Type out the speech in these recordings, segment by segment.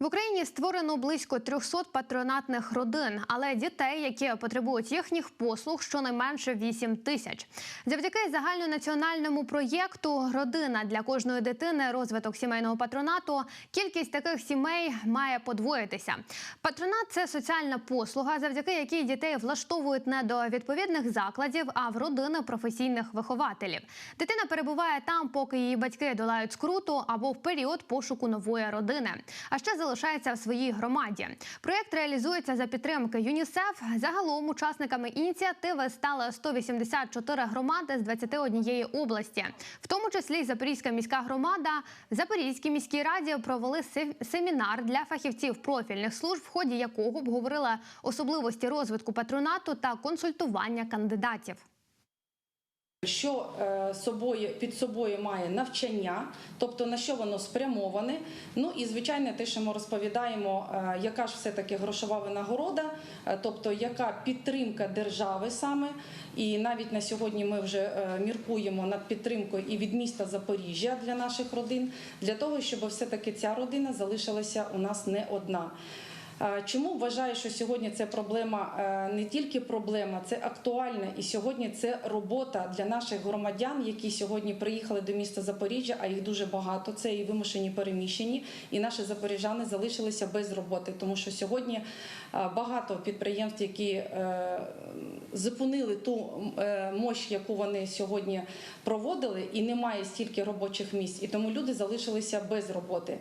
В Україні створено близько 300 патронатних родин, але дітей, які потребують їхніх послуг, щонайменше 8 тисяч. Завдяки загальнонаціональному проєкту Родина для кожної дитини розвиток сімейного патронату. Кількість таких сімей має подвоїтися. Патронат це соціальна послуга, завдяки якій дітей влаштовують не до відповідних закладів, а в родини професійних вихователів. Дитина перебуває там, поки її батьки долають скруту або в період пошуку нової родини. А ще залишається в своїй громаді. Проєкт реалізується за підтримки ЮНІСЕФ. Загалом учасниками ініціативи стали 184 громади з 21 області, в тому числі Запорізька міська громада. В Запорізькій міській раді провели се- семінар для фахівців профільних служб, в ході якого обговорили особливості розвитку патронату та консультування кандидатів. Що е, собою під собою має навчання, тобто на що воно спрямоване. Ну і звичайно, те, що ми розповідаємо, е, яка ж все таки грошова винагорода, е, тобто яка підтримка держави саме. І навіть на сьогодні ми вже міркуємо над підтримкою і від міста Запоріжжя для наших родин, для того, щоб все таки ця родина залишилася у нас не одна. Е, Чому вважаю, що сьогодні це проблема е, не тільки проблема, це актуальна, і сьогодні це робота для наших громадян, які сьогодні приїхали до міста Запоріжжя, а їх дуже багато. Це і вимушені переміщені, і наші запоріжани залишилися без роботи, тому що сьогодні е, багато підприємств, які зупинили ту мощь, яку вони сьогодні проводили, і немає стільки робочих місць, і тому люди залишилися без роботи.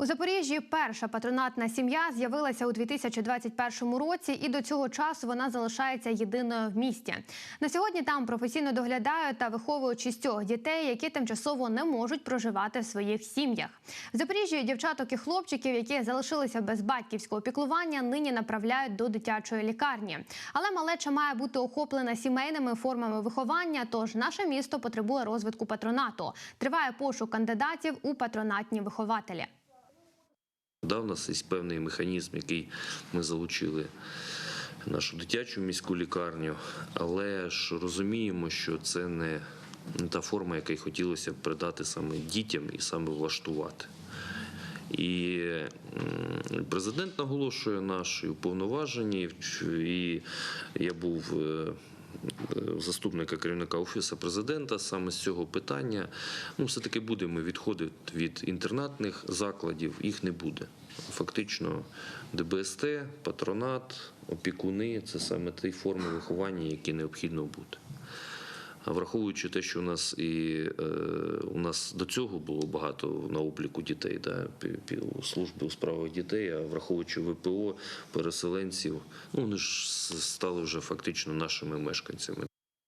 У Запоріжжі перша патронатна сім'я з'явилася у 2021 році, і до цього часу вона залишається єдиною в місті. На сьогодні там професійно доглядають та виховують шістьох дітей, які тимчасово не можуть проживати в своїх сім'ях. В Запоріжжі дівчаток і хлопчиків, які залишилися без батьківського піклування, нині направляють до дитячої лікарні. Але малеча має бути охоплена сімейними формами виховання. Тож наше місто потребує розвитку патронату. Триває пошук кандидатів у патронатні вихователі. Да, у нас є певний механізм, який ми залучили нашу дитячу міську лікарню, але ж розуміємо, що це не та форма, яка й хотілося б придати саме дітям і саме влаштувати. І президент наголошує наші уповноважені, і я був е, заступника керівника офісу президента саме з цього питання. Ну, все-таки будемо відходити від інтернатних закладів, їх не буде. Фактично, ДБСТ, патронат, опікуни це саме ті форми виховання, які необхідно бути. Враховуючи те, що у нас і е, у нас до цього було багато на обліку дітей, да, служби у справах дітей, а враховуючи ВПО, переселенців, ну вони ж стали вже фактично нашими мешканцями.